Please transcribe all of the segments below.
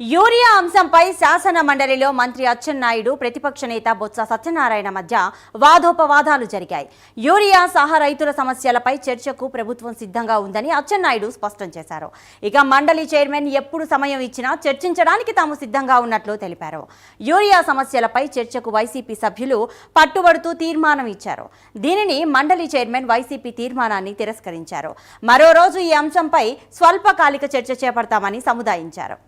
Urea అంశంపై శాసన మండలిలో మంత్రి అచ్చెన్నాయుడు ప్రతిపక్ష నేత బొత్స సత్యనారాయణ మధ్య వాదోపవాదాలు జరిగాయి. యూరియా సహా రైతుల సమస్యలపై చర్చకు ప్రభుత్వం సిద్ధంగా ఉందని అచ్చెన్నాయుడు స్పష్టం చేశారు. ఇక మండలి చైర్మన్ ఎప్పుడు సమయం ఇచ్చినా చర్చించడానికి తాము సిద్ధంగా ఉన్నట్లు తెలిపారు. యూరియా సమస్యలపై చర్చకు వైసీపీ సభ్యులు పట్టుబడుతూ తీర్మానం ఇచ్చారు. దీనిని మండలి చైర్మన్ వైసీపీ తీర్మానాన్ని తిరస్కరించారు. మరో రోజు ఈ అంశంపై స్వల్పకాలిక చర్చ చేపడతామని సముదాయించారు.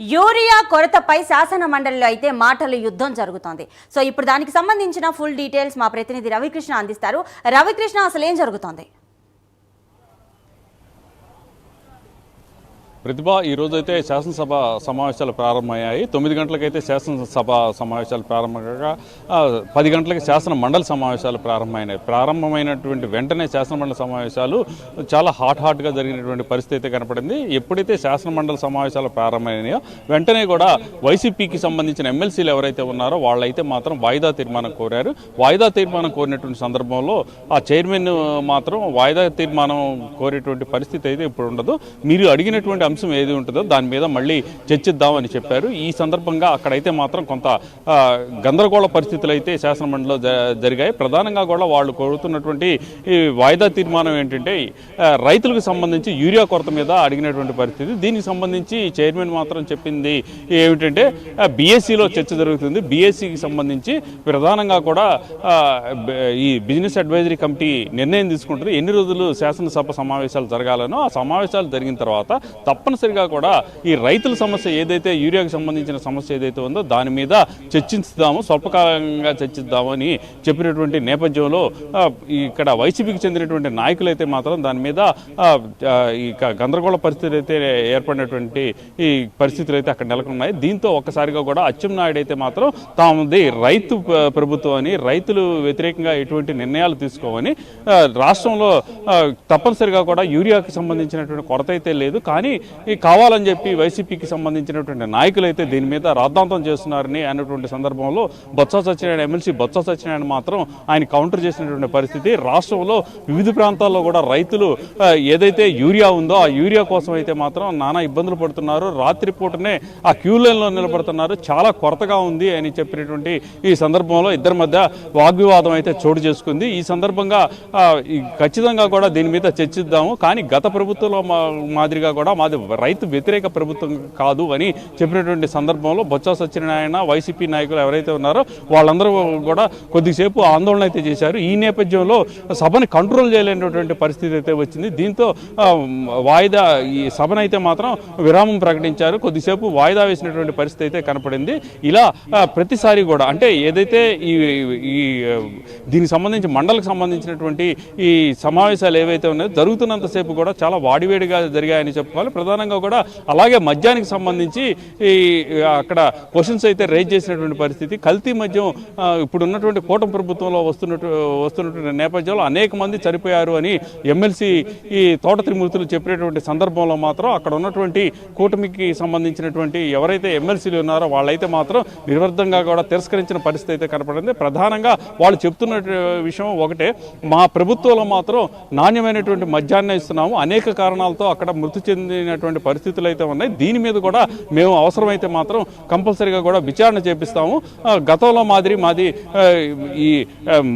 యూరియా కొరతపై శాసన మండలిలో అయితే మాటల యుద్ధం జరుగుతోంది. సో ఇప్పుడు దానికి సంబంధించిన ఫుల్ డీటెయిల్స్ మా ప్రతినిధి రవికృష్ణ అందిస్తారు. రవికృష్ణ అసలు ఏం జరుగుతోంది? ప్రతిభ ఈరోజు అయితే శాసనసభ సమావేశాలు ప్రారంభమయ్యాయి. తొమ్మిది గంటలకైతే శాసనసభ సమావేశాలు ప్రారంభంగా పది గంటలకి శాసన మండలి సమావేశాలు ప్రారంభమైనాయి. ప్రారంభమైనటువంటి వెంటనే శాసన మండలి సమావేశాలు చాలా హాట్ హాట్గా జరిగినటువంటి పరిస్థితి అయితే కనపడింది. ఎప్పుడైతే శాసన మండలి సమావేశాలు ప్రారంభమైనాయో వెంటనే కూడా వైసీపీకి సంబంధించిన ఎమ్మెల్సీలు ఎవరైతే ఉన్నారో వాళ్ళైతే మాత్రం వాయిదా తీర్మానం కోరారు. వాయిదా తీర్మానం కోరినటువంటి సందర్భంలో ఆ చైర్మన్ మాత్రం వాయిదా తీర్మానం కోరేటువంటి పరిస్థితి అయితే ఇప్పుడు ఉండదు. మీరు అడిగినటువంటి అంశం ఏది ఉంటుందో దాని మీద మళ్ళీ చర్చిద్దామని చెప్పారు. ఈ సందర్భంగా అక్కడైతే మాత్రం కొంత గందరగోళ పరిస్థితులు అయితే శాసనమండలిలో జరిగాయి. ప్రధానంగా కూడా వాళ్ళు కోరుతున్నటువంటి ఈ వాయిదా తీర్మానం ఏంటంటే రైతులకు సంబంధించి యూరియా కొరత మీద అడిగినటువంటి పరిస్థితి. దీనికి సంబంధించి చైర్మన్ మాత్రం చెప్పింది ఏమిటంటే బీఎస్సీలో చర్చ జరుగుతుంది. బీఎస్సీకి సంబంధించి ప్రధానంగా కూడా ఈ బిజినెస్ అడ్వైజరీ కమిటీ నిర్ణయం తీసుకుంటుంది. ఎన్ని రోజులు శాసనసభ సమావేశాలు జరగాలనో ఆ సమావేశాలు జరిగిన తర్వాత తప్పనిసరిగా కూడా ఈ రైతుల సమస్య ఏదైతే యూరియాకి సంబంధించిన సమస్య ఏదైతే ఉందో దాని మీద చర్చిస్తాము స్వల్పకాలంగా చర్చిద్దామని చెప్పినటువంటి నేపథ్యంలో ఇక్కడ వైసీపీకి చెందినటువంటి నాయకులు అయితే మాత్రం దాని మీద ఇక ఈ గందరగోళ పరిస్థితి అయితే ఏర్పడినటువంటి ఈ పరిస్థితులు అయితే అక్కడ నెలకొన్నాయి. దీంతో ఒక్కసారిగా కూడా అచ్చెన్నాయుడు అయితే మాత్రం తాముది రైతు ప్రభుత్వం అని రైతులు వ్యతిరేకంగా ఎటువంటి నిర్ణయాలు తీసుకోవని రాష్ట్రంలో తప్పనిసరిగా కూడా యూరియాకి సంబంధించినటువంటి కొరత అయితే లేదు. కానీ ఈ కావాలని చెప్పి వైసీపీకి సంబంధించినటువంటి నాయకులైతే దీని మీద రాద్ధాంతం చేస్తున్నారని అన్నటువంటి సందర్భంలో బొత్స సత్యనారాయణ ఎమ్మెల్సీ బొత్స సత్యనారాయణ మాత్రం ఆయన కౌంటర్ చేసినటువంటి పరిస్థితి. రాష్ట్రంలో వివిధ ప్రాంతాల్లో కూడా రైతులు ఏదైతే యూరియా ఉందో ఆ యూరియా కోసం అయితే మాత్రం నానా ఇబ్బందులు పడుతున్నారు. రాత్రి పూటనే ఆ క్యూ లైన్లో నిలబడుతున్నారు. చాలా కొరతగా ఉంది అని చెప్పినటువంటి ఈ సందర్భంలో ఇద్దరి మధ్య వాగ్వివాదం అయితే చోటు చేసుకుంది. ఈ సందర్భంగా ఈ ఖచ్చితంగా కూడా దీని మీద చర్చిద్దాము. కానీ గత ప్రభుత్వంలో మా- మాదిరిగా కూడా మాది రైతు వ్యతిరేక ప్రభుత్వం కాదు అని చెప్పినటువంటి సందర్భంలో బొత్స సత్యనారాయణ వైసీపీ నాయకులు ఎవరైతే ఉన్నారో వాళ్ళందరూ కూడా కొద్దిసేపు ఆందోళన అయితే చేశారు. ఈ నేపథ్యంలో సభను కంట్రోల్ చేయలేనటువంటి పరిస్థితి అయితే వచ్చింది. దీంతో వాయిదా ఈ సభను అయితే మాత్రం విరామం ప్రకటించారు. కొద్దిసేపు వాయిదా వేసినటువంటి పరిస్థితి అయితే కనపడింది. ఇలా ప్రతిసారి కూడా అంటే ఏదైతే ఈ ఈ దీనికి సంబంధించి మండలకు సంబంధించినటువంటి ఈ సమావేశాలు ఏవైతే ఉన్నాయో జరుగుతున్నంతసేపు కూడా చాలా వాడివేడిగా జరిగాయని చెప్పుకోవాలి ప్రధానంగా కూడా అలాగే మద్యానికి సంబంధించి ఈ అక్కడ క్వశ్చన్స్ అయితే రేజ్ చేసినటువంటి పరిస్థితి. కల్తీ మద్యం ఇప్పుడు ఉన్నటువంటి కూటమి ప్రభుత్వంలో వస్తున్నట్టు వస్తున్నటువంటి నేపథ్యంలో అనేక మంది చనిపోయారు అని ఎమ్మెల్సీ ఈ తోట త్రిమూర్తులు చెప్పినటువంటి సందర్భంలో మాత్రం అక్కడ ఉన్నటువంటి కూటమికి సంబంధించినటువంటి ఎవరైతే ఎమ్మెల్సీలు ఉన్నారో వాళ్ళైతే మాత్రం నిర్వర్ధంగా కూడా తిరస్కరించిన పరిస్థితి అయితే కనపడింది. ప్రధానంగా వాళ్ళు చెప్తున్న విషయం ఒకటే. మా ప్రభుత్వంలో మాత్రం నాణ్యమైనటువంటి మద్యాన్ని ఇస్తున్నాము. అనేక కారణాలతో అక్కడ మృతి చెందిన అనేటువంటి పరిస్థితులు అయితే ఉన్నాయి. దీని మీద కూడా మేము అవసరమైతే మాత్రం కంపల్సరీగా కూడా విచారణ చేపిస్తాము. గతంలో మాదిరి మాది ఈ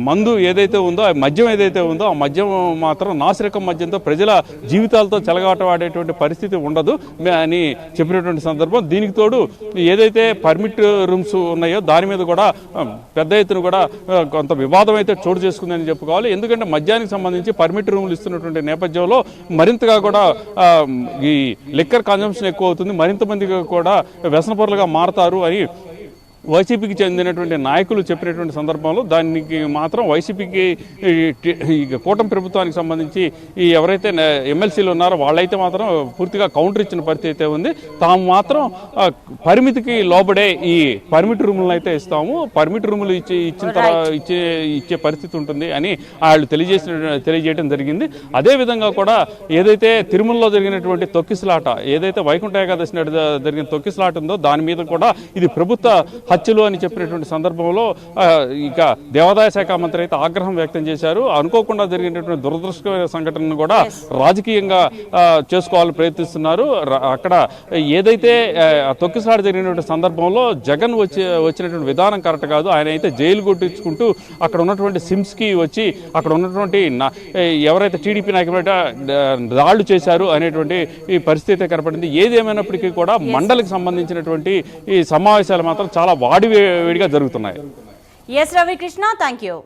మందు ఏదైతే ఉందో ఆ మద్యం ఏదైతే ఉందో ఆ మద్యం మాత్రం నాసిరకం మద్యంతో ప్రజల జీవితాలతో చెలగాటవాడేటువంటి పరిస్థితి ఉండదు. అని చెప్పినటువంటి సందర్భం. దీనికి తోడు ఏదైతే పర్మిట్ రూమ్స్ ఉన్నాయో దాని మీద కూడా పెద్ద ఎత్తున కూడా కొంత వివాదం అయితే చోటు చేసుకుందని చెప్పుకోవాలి. ఎందుకంటే మద్యానికి సంబంధించి పర్మిట్ రూములు ఇస్తున్నటువంటి నేపథ్యంలో మరింతగా కూడా ఈ లిక్కర్ కన్జంప్షన్ ఎక్కువ అవుతుంది. మరింత మందిగా కూడా వ్యసనపరులుగా మారతారు అని వైసీపీకి చెందినటువంటి నాయకులు చెప్పినటువంటి సందర్భంలో దానికి మాత్రం వైసీపీకి కూటమి ప్రభుత్వానికి సంబంధించి ఈ ఎవరైతే ఎమ్మెల్సీలు ఉన్నారో వాళ్ళైతే మాత్రం పూర్తిగా కౌంటర్ ఇచ్చిన పరిస్థితి అయితే ఉంది. తాము మాత్రం పరిమితికి లోబడే ఈ పర్మిట్ రూములను అయితే ఇస్తాము. పర్మిట్ రూములు ఇచ్చి ఇచ్చిన తర్వాత ఇచ్చే ఇచ్చే పరిస్థితి ఉంటుంది అని వాళ్ళు తెలియజేసిన తెలియజేయడం జరిగింది. అదే విధంగా కూడా ఏదైతే తిరుమలలో జరిగినటువంటి తొక్కిసలాట ఏదైతే వైకుంఠ ఏకాదశి జరిగిన తొక్కిసలాట ఉందో దాని మీద కూడా ఇది ప్రభుత్వ హత్యలు అని చెప్పినటువంటి సందర్భంలో ఇక దేవాదాయ శాఖ మంత్రి అయితే ఆగ్రహం వ్యక్తం చేశారు. అనుకోకుండా జరిగినటువంటి దురదృష్టకరమైన సంఘటనను కూడా రాజకీయంగా చేసుకోవాలని ప్రయత్నిస్తున్నారు. అక్కడ ఏదైతే ఆ, తొక్కిసలాట జరిగినటువంటి సందర్భంలో జగన్ వచ్చి వచ్చినటువంటి విధానం కరెక్ట్ కాదు. ఆయన అయితే జైలు కొట్టించుకుంటూ అక్కడ ఉన్నటువంటి సిమ్స్కి వచ్చి అక్కడ ఉన్నటువంటి ఎవరైతే టీడీపీ నాయకులు దాడులు చేశారు అనేటువంటి ఈ పరిస్థితి కనపడింది. ఏది ఏమైనప్పటికీ కూడా మండలికి సంబంధించినటువంటి ఈ సమావేశాలు మాత్రం చాలా వాడి వేడిగా జరుగుతున్నాయి. Yes Ravikrishna thank you